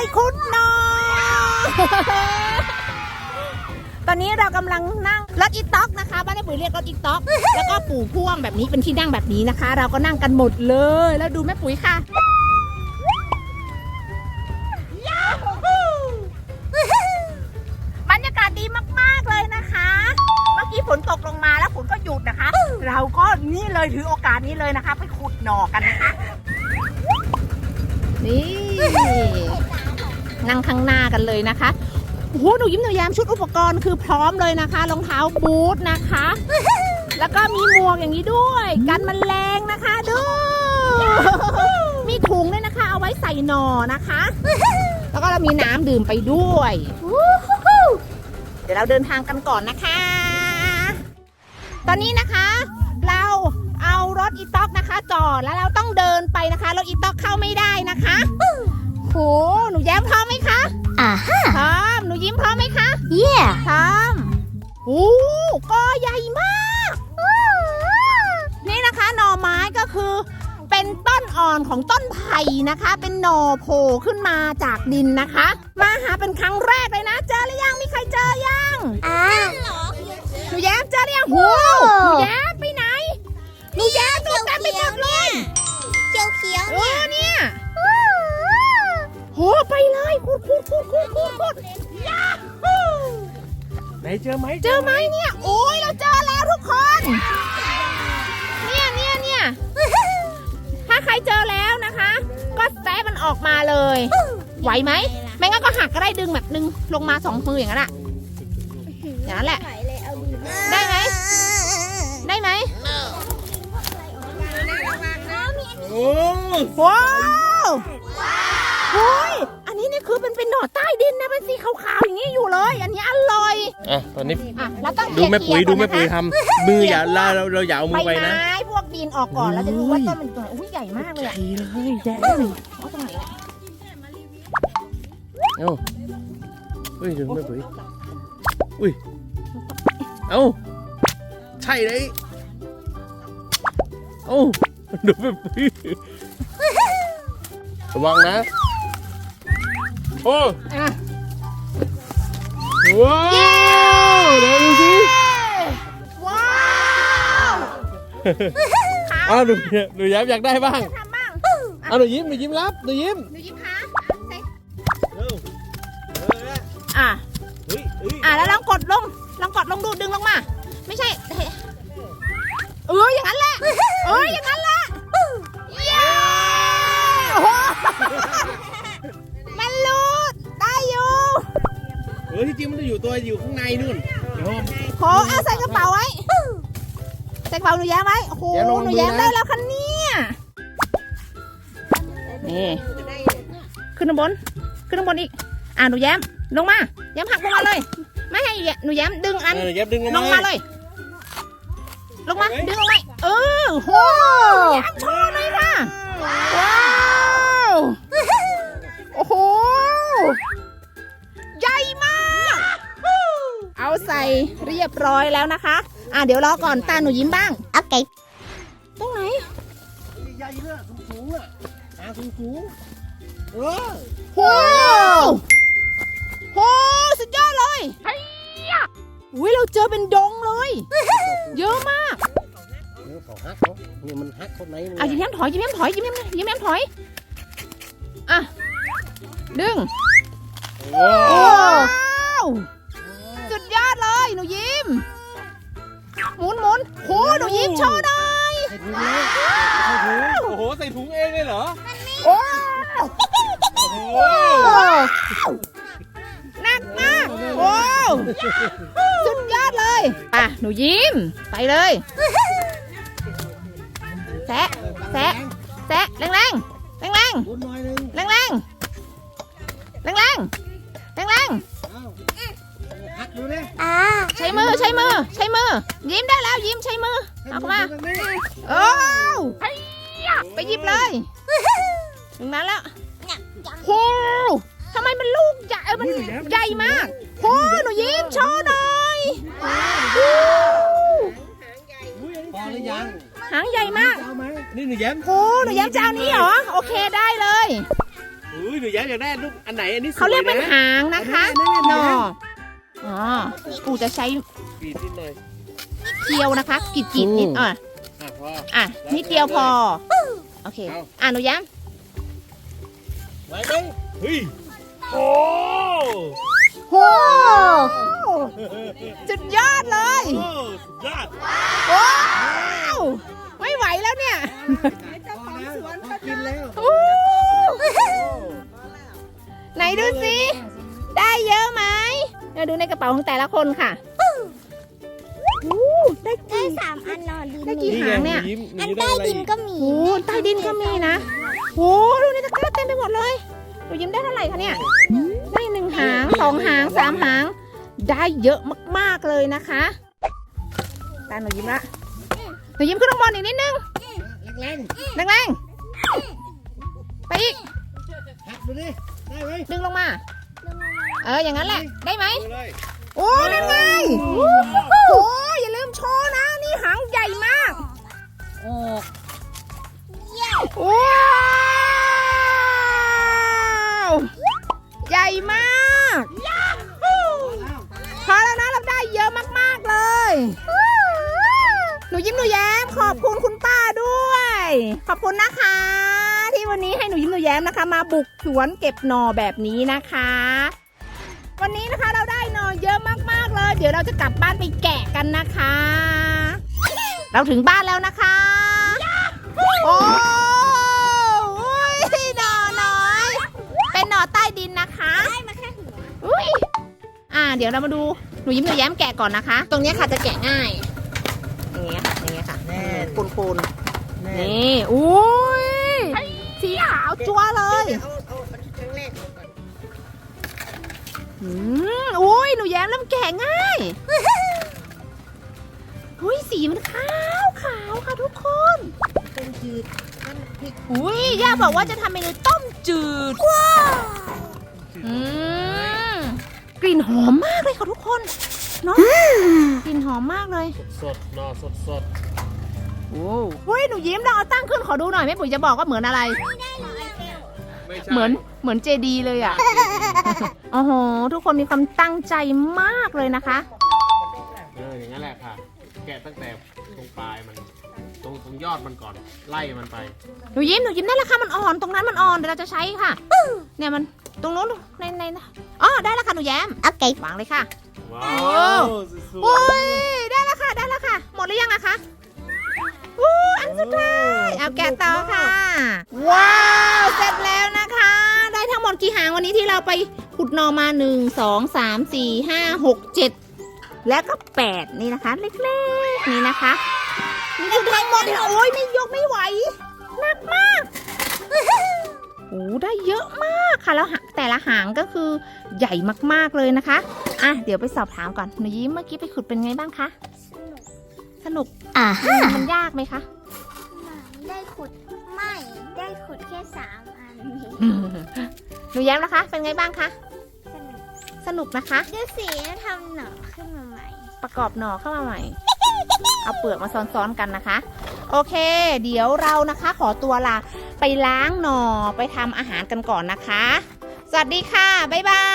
ไปขุดหนอตอนนี้เรากำลังนั่งรถอีต็อกนะคะบ้านแม่ปุ๋ยเรียกรถอีต็อก แล้วก็ปู่พ่วงแบบนี้เป็นที่นั่งแบบนี้นะคะ เราก็นั่งกันหมดเลย แล้วดูแม่ปุ๋ยค่ะบรรยากาศดีมากๆเลยนะคะ เมื่อกี้ฝนตกลงมาแล้วฝนก็หยุดนะคะ เราก็นี่เลยถือโอกาสนี้เลยนะคะ ไปขุดหน่อกันนะคะ นี่ นั่งข้างหน้ากันเลยนะคะโอ้โหหนูยิ้มหนูแย้มชุดอุปกรณ์คือพร้อมเลยนะคะรองเท้าบูทนะคะ แล้วก็มีหมวกอย่างนี้ด้วย กันมันแมลงนะคะดูมีถุงด้วยนะคะ เอาไว้ใส่หนอนะคะ แล้วก็เรามีน้ำดื่มไปด้วย เดี๋ยวเราเดินทางกันก่อนนะคะ ตอนนี้นะคะ เราเอารถอีต็อกนะคะ จอดแล้วเราต้องเดินไปนะคะรถอีต็อกเข้าไม่ได้นะคะโห โอ้ก็ใหญ่มาก นี่นะคะหน่อไม้ก็คือเป็นต้นอ่อนของต้นไผ่นะคะ เป็นหน่อโผล่ขึ้นมาจากดินนะคะ มาหาเป็นครั้งแรกเลยนะ เจอหรือยังมีใครเจอยังอ่าหนูแย้มเจอหรือยังโหหนูแย้มไปไหนหนูแย้มดูเต็มไปหมดเลยเขียวเขียวเออเนี่ยโหไปเลยขุดขุดขุดขุดขุดขุดยาฮูไห นเจอไหมเจอไหมเนี่ยโอ้ยเราเจอแล้วทุกคน เนี่ยเนี่ยเนี่ยถ้าใครเจอแล้วนะคะ ก็แซะมันออกมาเลย ไหวไหมไม่งั้นก็หักก็ได้ดึงแบบนึงลงมาสองมืออย่างนั้นอะอย่างนั้นแหละ ได้ไหมได้ไหมโอ้ว้าวโอ้ยอันนี้เนี่ยคือเป็นเป็นหน่อใต้ดินนะเป็นสีขาวๆอย่างนี้อยู่ เลย อันนี้อร่อยอะตอนนี้อะเราต้องดูแม่ปุ๋ยเคลีดูร์ๆแม่ปุ๋ยก่อนนะคะทำมืออย่าเราเราเราอย่าเอามือใบไปนะไม้พวกดินออกก่อนแล้วจะดูว่าต้นมันตัวไหนอุ้ยใหญ่มากเลยอะใหญ่เลยแย่เอาตรงไหนอะเอ้าเฮ้ยดูแม่ปุ๋ยอุ้ยเอ้าใช่เลยเอ้าดูแม่ปุ๋ยระวังนะโอ้อะ ว้าวเดี๋ยวดูสิว้าวอ้าวหนูหนูย้ำอยากได้บ้างทำบ้างอ้าวหนูยิ้มหนูยิ้มรับหนูยิ้มหนูยิ้มขาใส่เร็วอะเฮ้ยเฮ้ยอะแล้วลองกดลงลองกดลงดูดึงลงมา ไม่ใช่ เอออย่างนั้นแหละเอออย่างนั้นแหละ จริงมันจะอยู่ตัวอยู่ข้างในนู่นเดี๋ยวขอเอาใส่กระเป๋าไว้ ใส่กระเป๋าหนูแย้มไว้ โอ้โหแย้มลองหนูดูแย้มนะได้แล้วคันเนี่ยนี่ ขึ้นข้างบน ขึ้นข้างบนอีก อะหนูแย้ม ลงมา แย้มหักลงมาเลย ไม่ให้หนูแย้มดึงอัน เออเย็บดึงลงมาเลย ลงมา ดึงลงมาเออโหแย้มโชว์เลยค่ะ ว้าว ใส่เรียบร้อยแล้วนะคะ อะเดี๋ยวรอก่อนตาหนูยิ้มบ้างโอเคตรงไหนใหญ่เลยสูงสูงอะหาสูงสูงเออโหโหสุดยอดเลยอุ้ยเราเจอเป็นดงเลย เยอะมากเออเขาฮักเขาเนี่ยมันฮักคนไหนมันอะยิ้มแย้มถอยยิ้มแย้มถอยยิ้มแย้มยิ้มแย้มถอยอะดึงโอ้ว้าวสุ ดยอดเลย หนูยิ้ม หมุนหมุนโหหนูยิ้มโชว์หน่อยใส่ถุงเลยใส่ถุงโอ้โห ใส่ถุงเองเลยเหรอโอ้โอ้โหหนักมาก โอ้สุดยอดเลยอะหนูยิ้ม ไปเลยแซะแซะแซะแรงแรงแรงแรงบุญหน่อยหนึงแรงแรงแรงแรงแรงแรง อ้าวฮักดูดิอ่าใช้มือใช้มือ ใช้มือ ยิ้มได้แล้วยิ้มใช้มือเอาเข้ามาให้นดูตรงนี้โอ้ไปหยิบเลยถึงนั้นแล้วโหทำไมมันลูกใหญ่เออมันใหญ่มากโหหนูยิ้มโชว์หน่อยโอ้พอหรือยังหางใหญ่มากเอาไหมนี่หนูแย้มโหหนูยิ้มจะเอานี้เหรอโอเคได้เลยนอุ้ยหนูย้ายอยากได้ลูกอันไหนอันนี้สวยเขาเรียกเป็นนะหางนะคะนั่นไงหนนั่นไงอ อ๋อปู่จะใช้กรีดนิดหน่อยเคียวนะคะกรีดกรีดนิดอืมอะอะพอ อะนิดเดียวพอ โอเค เอา อะหนูย้ไว้ไหมเฮ้ยโอ้ำโหจุดยอดเลย โอ้สุดยอดว้าวไม่ไหวแล้วเนี่ยกินแล้วอู้ไหนดูสิ ได้เยอะไหม เดี๋ยวดูในกระเป๋าของแต่ละคนค่ะอู้ได้ได้กี่สามอันนอนดินได้กี่นี่หางเนี่ยหยิ้มหอันยิ้มใต้อะไรดินอีกก็มีโอ้ใต้ดินก็มีนะโอ้ดูในตะกร้าเต็มไปหมดเลยหนูยิ้มได้เท่าไหร่คะเนี่ย ได้หนึ่งหางสองหางสามหาง ได้เยอะมากๆเลยนะคะตาหนูยิ้มละหนูยิ้มขึ้นข้างบนอีกนิดนึงแรงแรงๆไปอีก ๆหักดูดิ ได้ไหมดึงลงมาเอออย่างนั้นแหละ ได้ไหมดูเลยโอ้ได้ไงโอ้โหอย่าลืมโชว์นะ นี่หางใหญ่มากโอ้ว้าวใหญ่มากพอแล้วนะเราได้เยอะมากๆเลย หนูยิ้มหนูแย้มขอบคุณคุณป้าด้วย ขอบคุณนะคะ ที่วันนี้ให้หนูยิ้มหนูแย้มนะคะ มาบุกสวนเก็บหน่อแบบนี้นะคะ วันนี้นะคะเราได้หน่อเยอะมากๆเลย เดี๋ยวเราจะกลับบ้านไปแกะกันนะคะ เราถึงบ้านแล้วนะคะ โอ้ยหน่อน้อย เป็นหน่อใต้ดินนะคะได้มาแค่หัวอุ้ยอ่า เดี๋ยวเรามาดูหนูยิ้มหนูแย้มแกะก่อนนะคะ ตรงเนี้ยค่ะจะแกะง่ายอย่างเงี้ยค่ะอย่างเงี้ยค่ะปูนปูนๆนี่อุ้ อืมอุ้ยหนูแย้มเริ่มแกะง่ายอุ้ยสีมันขาวขาวค่ะทุกคนต้มจืดน้ำพริกอุ้ยย่าบอกว่าจะทำเมนูต้มจืดว้าวอืมกลิ่นหอมมากเลยค่ะทุกคนเนาะกลิ่นหอมมากเลยสดๆหนอสดสดโอ้เฮ้ยหนูยิ้มเราเอาตั้งขึ้นขอดูหน่อยแม่ปุ๋ยจะบอกว่าเหมือนอะไรได้หรอไอเฟลๆไม่ใช่เหมือน เหมือนเจดีเลยอะ โอ้โห ทุกคนมีความตั้งใจมากเลยนะคะ เอออย่างนั้นแหละค่ะ แกะตั้งแต่ตรงปลายมัน ตรงตรงยอดมันก่อน ไล่มันไป หนูยิ้มหนูยิ้มได้แล้วค่ะมันอ่อนตรงนั้นมันอ่อนเดี๋ยวเราจะใช้ค่ะ เนี่ยมันตรงนู้นในในนะอ๋อได้แล้วค่ะหนูแย้มโอเควางเลยค่ะ ว้าโอ้วสโอ้วยยได้แล้วค่ะได้แล้วค่ะ หมดหรือยังอะคะอู้อันสุดท้ายเอาแกะต่อค่ะ ว้าว เสร็จแล้วนะคะได้ทั้ง หมดกี่หางวันนี้ที่เราไปขุดหนอมาหนึ่งสองสามสี่ห้าหกเจ็ดแล้วก็แปดนี่นะคะ เล็กๆนี่นะคะนี่คือทั้งหมดเนี่ยโอ้ยไม่ยกไม่ไหวหนักมากโอ้ได้เยอะมากค่ะแล้วหาแต่ละหางก็คือใหญ่มากๆเลยนะคะ อะเดี๋ยวไปสอบถามก่อนหนูยิ้มเมื่อกี้ไปขุดเป็นไงบ้างคะสนุกอ่ามันยากไหมคะได้ขุดไม่ได้ขุดแค่สามอัน หนูแย้มนะคะ เป็นไงบ้างคะ สนุกสนุกนะคะ ดูสีทำหนอขึ้นมาใหม่ ประกอบหน่อเข้ามาใหม่ เอาเปลือกมาซ้อนๆกันนะคะ โอเค เดี๋ยวเรานะคะ ขอตัวลาไปล้างหน่อไปทำอาหารกันก่อนนะคะ สวัสดีค่ะ บ๊ายบา